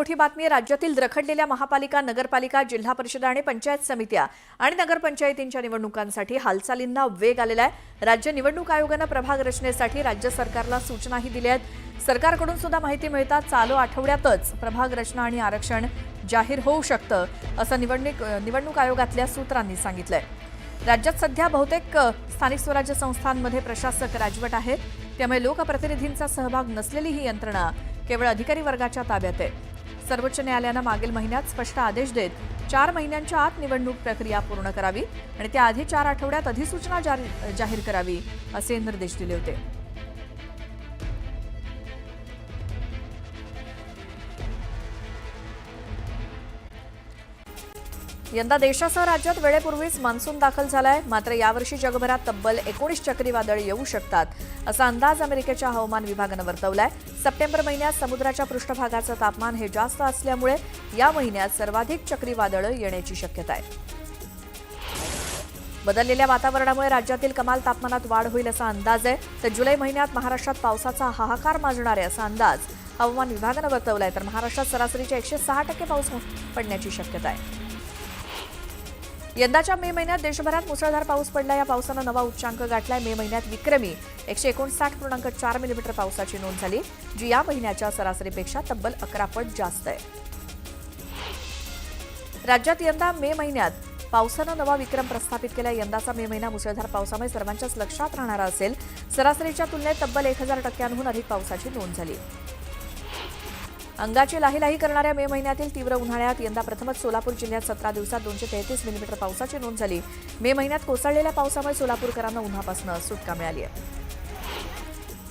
मोठी बातमी राज्यातील रखडलेल्या महापालिका नगरपालिका जिल्हा परिषद आणि पंचायत समित्या आणि नगरपंचायतींच्या निवडणुकांसाठी हालचालींना वेग आलेला आहे. राज्य निवडणूक आयोगानं प्रभाग रचनेसाठी राज्य सरकारला सूचनाही दिल्या आहेत. सरकारकडून सुद्धा माहिती मिळतात चालू आठवड्यातच प्रभाग रचना आणि आरक्षण जाहीर होऊ शकतं असं निवडणूक निवडणूक आयोगातल्या सूत्रांनी सांगितलंय. राज्यात सध्या बहुतेक स्थानिक स्वराज्य संस्थांमध्ये प्रशासक राजवट आहेत त्यामुळे लोकप्रतिनिधींचा सहभाग नसलेली ही यंत्रणा केवळ अधिकारी वर्गाच्या ताब्यात आहे. सर्वोच्च न्यायालयानं मागील महिन्यात स्पष्ट आदेश देत चार महिन्यांच्या आत निवडणूक प्रक्रिया पूर्ण करावी आणि त्याआधी चार आठवड्यात अधिसूचना जाहीर करावी असे निर्देश दिले होते. यंदा देशासह राज्यात वेळेपूर्वीच मान्सून दाखल झालाय. मात्र यावर्षी जगभरात तब्बल एकोणीस चक्रीवादळ येऊ शकतात. असा अंदाज अमेरिकेच्या हवामान विभागानं वर्तवलाय. सप्टेंबर महिन्यात समुद्राच्या पृष्ठभागाचं तापमान हे जास्त असल्यामुळे या महिन्यात सर्वाधिक चक्रीवादळं येण्याची शक्यता आहे. बदललेल्या वातावरणामुळे राज्यातील कमाल तापमानात वाढ होईल असा अंदाज आहे. तर जुलै महिन्यात महाराष्ट्रात पावसाचा हाहाकार माजणार आहे असा अंदाज हवामान विभागानं वर्तवलाय. तर महाराष्ट्रात सरासरीच्या एकशे सहा टक्के पाऊस पडण्याची शक्यता आहे. यंदाच्या मे महिन्यात देशभरात मुसळधार पाऊस पडला. या पावसानं नवा उच्चांक गाठलाय. मे महिन्यात विक्रमी एकशे एकोणसाठ पूर्णांक चार मिलीमीटर पावसाची नोंद झाली जी या महिन्याच्या सरासरीपेक्षा तब्बल अकरा पट जास्त आहे. राज्यात यंदा मे महिन्यात पावसानं नवा विक्रम प्रस्थापित केला यंदाचा मे महिना मुसळधार पावसामुळे सर्वांच्याच लक्षात राहणारा असेल. सरासरीच्या तुलनेत तब्बल एक हजार टक्क्यांहून अधिक पावसाची नोंद झाली. अंगाची लाही लाही करणाऱ्या मे महिन्यातील तीव्र उन्हाळ्यात यंदा प्रथमच सोलापूर जिल्ह्यात सतरा दिवसात दोनशे तेहतीस मिलीमीटर पावसाची नोंद झाली. मे महिन्यात कोसळलेल्या पावसामुळे सोलापूरकरांना उन्हापासून सुटका मिळाली आहे.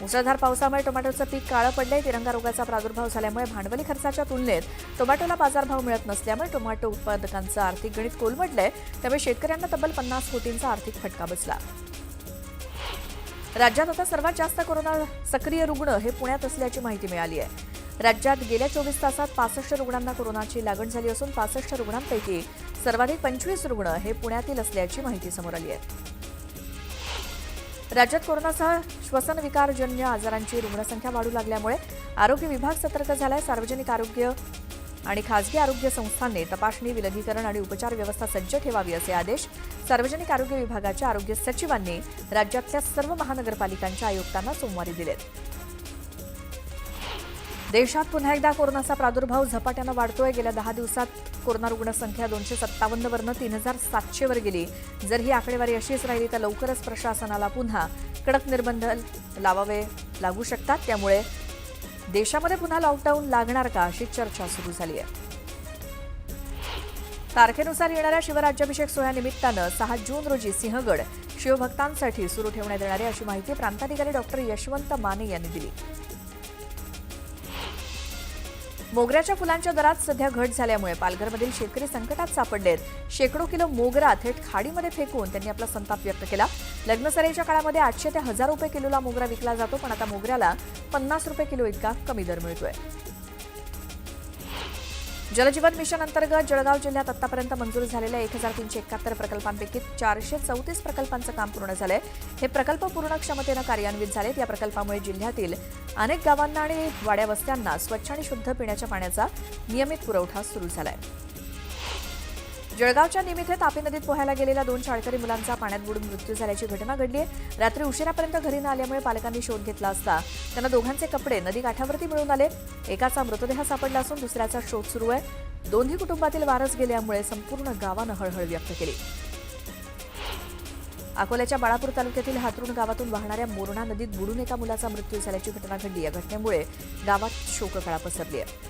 मुसळधार पावसामुळे टोमॅटोचं पीक काळं पडलंय. तिरंगा रोगाचा प्रादुर्भाव झाल्यामुळे भांडवली खर्चाच्या तुलनेत टोमॅटोला बाजारभाव मिळत नसल्यामुळे टोमॅटो उत्पादकांचं आर्थिक गणित कोलमडलंय. त्यामुळे शेतकऱ्यांना तब्बल पन्नास कोटींचा आर्थिक फटका बसला. राज्यात आता सर्वात जास्त कोरोना सक्रिय रुग्ण हे पुण्यात असल्याची माहिती मिळाली आहे. राज्यात गेल्या चोवीस तासात पासष्ट रुग्णांना कोरोनाची लागण झाली असून पासष्ट रुग्णांपैकी सर्वाधिक पंचवीस रुग्ण हे पुण्यातील असल्याची माहिती समोर आली आहे. राज्यात कोरोनासह श्वसनविकारजन्य आजारांची रुग्णसंख्या वाढू लागल्यामुळे आरोग्य विभाग सतर्क झालाय. सार्वजनिक आरोग्य आणि खासगी आरोग्य संस्थांनी तपासणी विलगीकरण आणि उपचार व्यवस्था सज्ज ठेवावी असे आदेश सार्वजनिक आरोग्य विभागाच्या आरोग्य सचिवांनी राज्यातल्या सर्व महानगरपालिकांच्या आयुक्तांना सोमवारी दिलेत. देशात पुन्हा एकदा कोरोनाचा प्रादुर्भाव झपाट्यानं वाढतोय. गेल्या दहा दिवसात कोरोना रुग्णसंख्या दोनशे सत्तावन्नवरनं तीन हजार सातशेवर गेली. जर ही आकडेवारी अशीच राहिली तर लवकरच प्रशासनाला पुन्हा कडक निर्बंध लावावे लागू शकतात. त्यामुळे देशामध्ये पुन्हा लॉकडाऊन लागणार का अशी चर्चा सुरू झाली आहे. तारखेनुसार येणाऱ्या शिवराज्याभिषेक सोहळ्यानिमित्तानं सहा जून रोजी सिंहगड शिवभक्तांसाठी सुरू ठेवण्यात येणार आहे अशी माहिती प्रांताधिकारी डॉक्टर यशवंत माने यांनी दिली. मोगऱ्याच्या फुलांच्या दरात सध्या घट झाल्यामुळे पालघरमधील शेतकरी संकटात सापडलेत. शेकडो किलो मोगरा थेट खाडीमध्ये फेकून त्यांनी आपला संताप व्यक्त केला. लग्नसरेच्या काळामध्ये आठशे ते हजार रुपये किलोला मोगरा विकला जातो पण आता मोगऱ्याला पन्नास रुपये किलो इतका कमी दर मिळतोय. जलजीवन मिशन अंतर्गत जळगाव जिल्ह्यात आतापर्यंत मंजूर झालेल्या एक हजार तीनशे एकाहत्तर प्रकल्पांपैकी चारशे चौतीस प्रकल्पांचं काम पूर्ण झालंय. हे प्रकल्प पूर्ण क्षमतेनं कार्यान्वित झालेत. या प्रकल्पामुळे जिल्ह्यातील अनेक गावांना आणि वाड्यावस्त्यांना स्वच्छ आणि शुद्ध पिण्याच्या पाण्याचा नियमित पुरवठा सुरू झालाय. जळगावच्या निमित्त तापी नदीत पोहायला गेलेल्या दोन शाळकरी मुलांचा पाण्यात बुडून मृत्यू झाल्याची घटना घडली आहे. रात्री उशिरापर्यंत घरी न आल्यामुळे पालकांनी शोध घेतला असता त्यांना दोघांचे कपडे नदी काठावरती मिळून आले. एकाचा मृतदेह सापडला असून दुसऱ्याचा शोध सुरू आहे. दोन्ही कुटुंबातील वारस गेल्यामुळे संपूर्ण गावानं हळहळ व्यक्त केली. अकोल्याच्या बाळापूर तालुक्यातील हातरुण गावातून वाहणाऱ्या मोरणा नदीत बुडून एका मुलाचा मृत्यू झाल्याची घटना घडली. या घटनेमुळे गावात शोककळा पसरली आहे.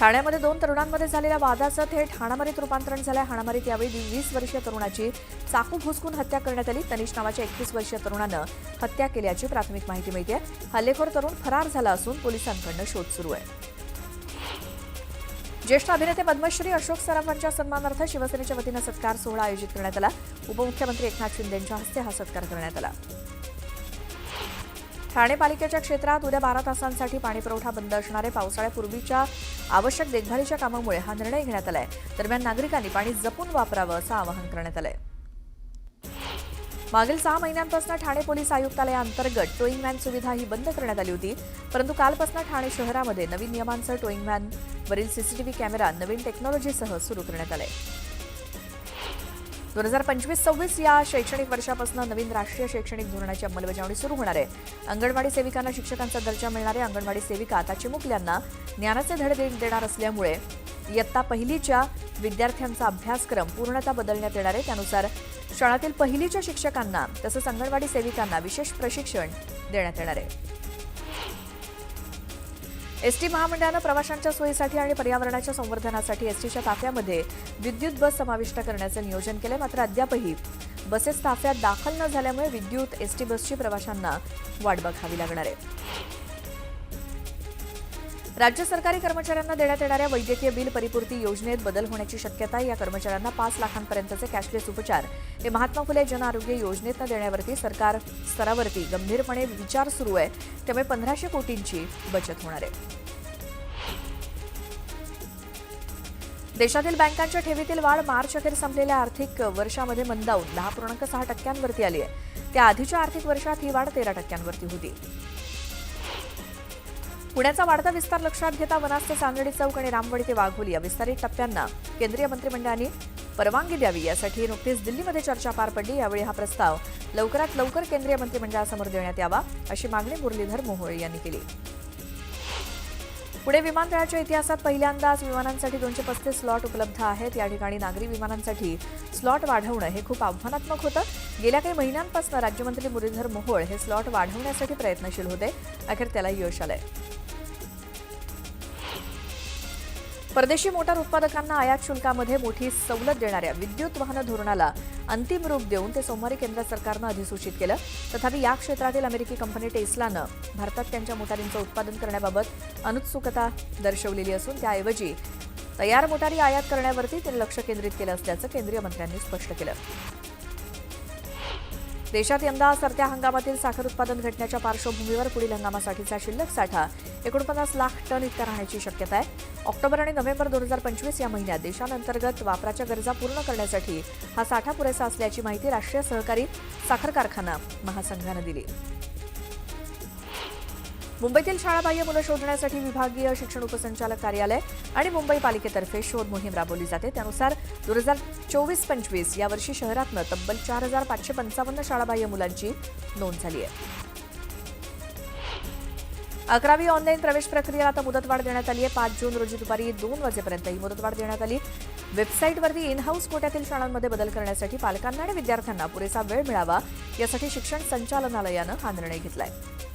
ठाण्यामध्ये दोन तरुणांमध्ये झालेल्या वादाचं थेट हाणामारीत रूपांतरण झालंय. हाणामारीत यावेळी वीस वर्षीय तरुणाची चाकू भुसकून हत्या करण्यात आली. तनिष नावाच्या एकवीस वर्षीय तरुणानं हत्या केल्याची प्राथमिक माहिती मिळते. हल्लेखोर तरुण फरार झाला असून पोलिसांकडनं शोध सुरू आहे. ज्येष्ठ अभिनेते पद्मश्री अशोक सराफांच्या सन्मानार्थ शिवसेनेच्या वतीनं सत्कार सोहळा आयोजित करण्यात आला. उपमुख्यमंत्री एकनाथ शिंदेंच्या हस्ते हा सत्कार करण्यात आला. ठाणे पालिकेच्या क्षेत्रात उद्या बारा तासांसाठी पाणीपुरवठा बंद असणारे पावसाळ्यापूर्वीच्या आवश्यक देखभालीच्या कामामुळे हा निर्णय घेण्यात आलाय. दरम्यान नागरिकांनी पाणी जपून वापरावं असं आवाहन करण्यात आलंय. मागील सहा महिन्यांपासून ठाणे पोलीस आयुक्तालयाअंतर्गत टोईंग व्हॅन सुविधा ही बंद करण्यात आली होती. परंतु कालपासून ठाणे शहरामध्ये नवीन नियमांसह टोईंग व्हॅनवरील सीसीटीव्ही कॅमेरा नवीन टेक्नॉलॉजीसह सुरू करण्यात आले दोन हजार पंचवीस सव्वीस या शैक्षणिक वर्षापासून नवीन राष्ट्रीय शैक्षणिक धोरणाची अंमलबजावणी सुरू होणार आहे. अंगणवाडी सेविकांना शिक्षकांचा दर्जा मिळणार आहे अंगणवाडी सेविका आता चिमुकल्यांना ज्ञानाचे धडे देणार असल्यामुळे इयत्ता पहिलीच्या विद्यार्थ्यांचा अभ्यासक्रम पूर्णतः बदलण्यात येणार आहे. त्यानुसार शाळातील पहिलीच्या शिक्षकांना तसंच अंगणवाडी सेविकांना विशेष प्रशिक्षण देण्यात येणार आहे. एसटी महामंडळानं प्रवाशांच्या सोयीसाठी आणि पर्यावरणाच्या संवर्धनासाठी एसटीच्या ताफ्यामध्ये विद्युत बस समाविष्ट करण्याचं नियोजन केलंय. मात्र अद्यापही बसेस ताफ्यात दाखल न झाल्यामुळे विद्युत एसटी बसची प्रवाशांना वाट बघावी लागणार आहे. राज्य सरकारी कर्मचाऱ्यांना देण्यात येणाऱ्या वैद्यकीय बिल परिपूर्ती योजनेत बदल होण्याची शक्यता या कर्मचाऱ्यांना पाच लाखांपर्यंतचे कॅशलेस उपचार. हे महात्मा फुले जन आरोग्य योजनेतनं देण्यावरती सरकार स्तरावरती गंभीरपणे विचार सुरू आहे. त्यामुळे पंधराशे कोटींची बचत होणार आहे. देशातील बँकांच्या ठेवीतील वाढ मार्च अखेर संपलेल्या आर्थिक वर्षामध्ये मंदावून दहा पूर्णांक सहा टक्क्यांवरती आली आहे. त्या आधीच्या आर्थिक वर्षात ही वाढ तेरा टक्क्यांवरती होती. पुण्याचा वाढता विस्तार लक्षात घेता वनास ते चांदणी चौक आणि रामवडी ते वाघोली या विस्तारित टप्प्यांना केंद्रीय मंत्रिमंडळाने परवानगी द्यावी. यासाठी नुकतीच दिल्लीमध्ये चर्चा पार पडली. यावेळी हा प्रस्ताव लवकरात लवकर केंद्रीय मंत्रिमंडळासमोर देण्यात यावा अशी मागणी मुरलीधर मोहोळ यांनी केली. पुणे विमानतळाच्या इतिहासात पहिल्यांदाच विमानांसाठी दोनशे पस्तीस स्लॉट उपलब्ध आहेत. या ठिकाणी नागरी विमानांसाठी स्लॉट वाढवणं हे खूप आव्हानात्मक होतं. गेल्या काही महिन्यांपासून राज्यमंत्री मुरलीधर मोहोळ हे स्लॉट वाढवण्यासाठी प्रयत्नशील होते. अखेर त्याला यश आलंय. परदेशी मोटार उत्पादकांना आयात शुल्कामध्ये मोठी सवलत देणाऱ्या विद्युत वाहन धोरणाला अंतिम रूप देऊन ते सोमवारी केंद्र सरकारनं अधिसूचित केलं. तथापि या क्षेत्रातील अमेरिकी कंपनी टेस्लानं भारतात त्यांच्या मोटारींचं उत्पादन करण्याबाबत अनुत्सुकता दर्शवलेली असून त्याऐवजी तयार मोटारी आयात करण्यावरती त्यांनी लक्ष केंद्रित केलं असल्याचं केंद्रीय मंत्र्यांनी स्पष्ट केलं. देशात यंदा सरत्या हंगामातील साखर उत्पादन घटण्याच्या पार्श्वभूमीवर पुढील हंगामासाठीचा शिल्लक साठा एकोणपन्नास लाख टन इतका राहण्याची शक्यता आहे. ऑक्टोबर आणि नोव्हेंबर दोन हजार पंचवीस या महिन्यात देशांतर्गत वापराच्या गरजा पूर्ण करण्यासाठी हा साठा पुरेसा असल्याची माहिती राष्ट्रीय सहकारी साखर कारखाना महासंघानं दिली. मुंबईतील शाळाबाह्य मुलं शोधण्यासाठी विभागीय शिक्षण उपसंचालक कार्यालय आणि मुंबई पालिकेतर्फे शोध मोहीम राबवली जाते. त्यानुसार दोन हजार चोवीस पंचवीस यावर्षी शहरातनं तब्बल चार हजार पाचशे पंचावन्न शाळाबाह्य मुलांची नोंद झाली आहे. अकरावी ऑनलाईन प्रवेश प्रक्रियेला आता मुदतवाढ देण्यात आली आहे. पाच जून रोजी दुपारी दोन वाजेपर्यंत ही मुदतवाढ देण्यात आली. वेबसाईटवरती इन हाऊस कोट्यातील शाळांमध्ये बदल करण्यासाठी पालकांना आणि विद्यार्थ्यांना पुरेसा वेळ मिळावा यासाठी शिक्षण संचालनालयानं हा निर्णय घेतला आहे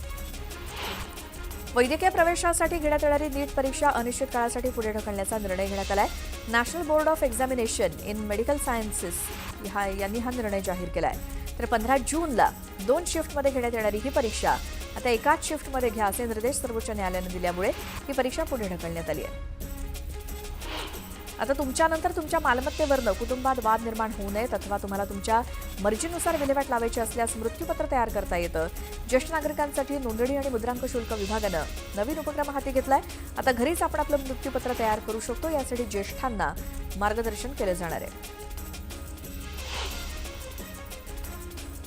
वैद्यकीय प्रवेशासाठी घेण्यात येणारी नीट परीक्षा अनिश्चित काळासाठी पुढे ढकलण्याचा निर्णय घेण्यात आलाय. National board of examination in medical sciences हा यांनी हा निर्णय जाहीर केलाय. तर पंधरा जूनला दोन शिफ्टमध्ये घेण्यात येणारी ही परीक्षा. आता एकाच शिफ्टमध्ये घ्या असे निर्देश सर्वोच्च न्यायालयानं दिल्यामुळे ही परीक्षा पुढे ढकलण्यात आली आहे. आता तुमच्यानंतर तुमच्या मालमत्तेवरनं कुटुंबात वाद निर्माण होऊ नयेत अथवा तुम्हाला तुमच्या मर्जीनुसार विल्हेवाट लावायची असल्यास मृत्यूपत्र तयार करता येतं. ज्येष्ठ नागरिकांसाठी नोंदणी आणि मुद्रांक शुल्क विभागानं नवीन उपक्रम हाती घेतलाय. आता घरीच आपण आपलं मृत्यूपत्र तयार करू शकतो. यासाठी ज्येष्ठांना मार्गदर्शन केलं जाणार आहे.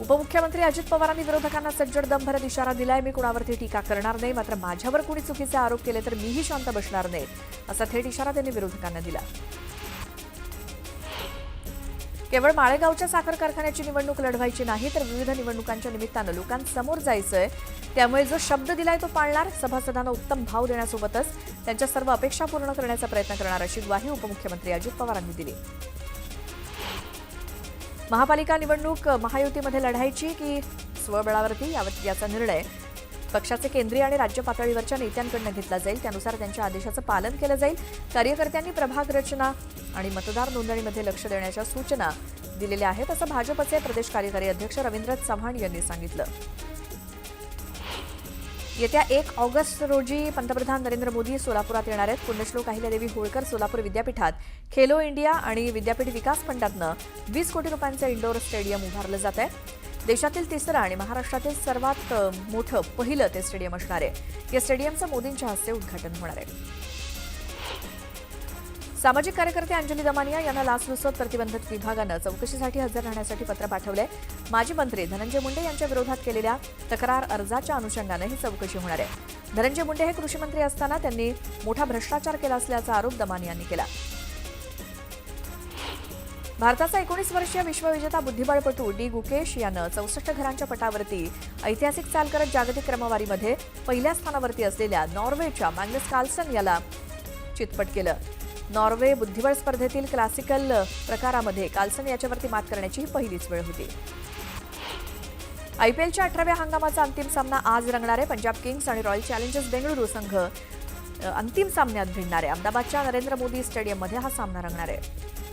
उपमुख्यमंत्री अजित पवारांनी विरोधकांना सज्जड दमभरत इशारा दिलाय. मी कुणावरती टीका करणार नाही मात्र माझ्यावर कुणी चुकीचे आरोप केले तर मीही शांत बसणार नाही असा थेट इशारा त्यांनी विरोधकांना दिला. केवळ माळेगावच्या साखर कारखान्याची निवडणूक लढवायची नाही तर विविध निवडणुकांच्या निमित्तानं लोकांसमोर जायचंय. त्यामुळे जो शब्द दिलाय तो पाळणार सभासदांना उत्तम भाव देण्यासोबतच त्यांच्या सर्व अपेक्षा पूर्ण करण्याचा प्रयत्न करणार अशी ग्वाही उपमुख्यमंत्री अजित पवारांनी दिली. महापालिका निवडणूक महायुतीमध्ये लढायची की स्वबळावरती याचा निर्णय? पक्षाचे केंद्रीय आणि राज्य पातळीवरच्या नेत्यांकडून घेतला जाईल. त्यानुसार त्यांच्या आदेशाचं पालन केलं जाईल. कार्यकर्त्यांनी प्रभाग रचना आणि मतदार नोंदणीमध्ये लक्ष देण्याच्या सूचना दिलेल्या आहेत असं भाजपचे प्रदेश कार्यकारी अध्यक्ष रवींद्र चव्हाण यांनी सांगितलं. येत्या एक ऑगस्ट रोजी पंतप्रधान नरेंद्र मोदी सोलापुरात येणार आहेत. पुण्यश्लोक अहिल्यादेवी होळकर सोलापूर विद्यापीठात. खेलो इंडिया आणि विद्यापीठ विकास फंडातनं वीस कोटी रुपयांचं इंडोर स्टेडियम उभारलं जात आहे. देशातील तिसरं आणि महाराष्ट्रातील सर्वात मोठं पहिलं ते स्टेडियम असणार आहे. या स्टेडियमचं मोदींच्या हस्ते उद्घाटन होणार आहे. सामाजिक कार्यकर्ते अंजली दमानिया यांना लाचलुचपत प्रतिबंधक विभागानं चौकशीसाठी हजर राहण्यासाठी पत्र पाठवलंय. माजी मंत्री धनंजय मुंडे यांच्या विरोधात केलेल्या तक्रार अर्जाच्या अनुषंगानं ही चौकशी होणार आहे. धनंजय मुंडे हे कृषी मंत्री असताना त्यांनी मोठा भ्रष्टाचार केला असल्याचा आरोप दमानिया यांनी केला. भारताचा एकोणीस वर्षीय विश्वविजेता बुद्धिबळपटू डी. गुकेश यानं चौसष्ट घरांच्या पटावरती ऐतिहासिक चाल करत जागतिक क्रमवारीमध्ये पहिल्या स्थानावरती असलेल्या नॉर्वेच्या मॅग्नस कार्लसन याला चितपट केलं. नॉर्वे बुद्धिबळ स्पर्धेतील क्लासिकल प्रकारामध्ये कार्लसन याच्यावरती मात करण्याची ही पहिलीच वेळ होती. आयपीएलच्या अठराव्या हंगामाचा अंतिम सामना आज रंगणार आहे पंजाब किंग्स आणि रॉयल चॅलेंजर्स बेंगळुरू संघ अंतिम सामन्यात भिडणार. आहे अहमदाबादच्या नरेंद्र मोदी स्टेडियममध्ये हा सामना रंगणार. आहे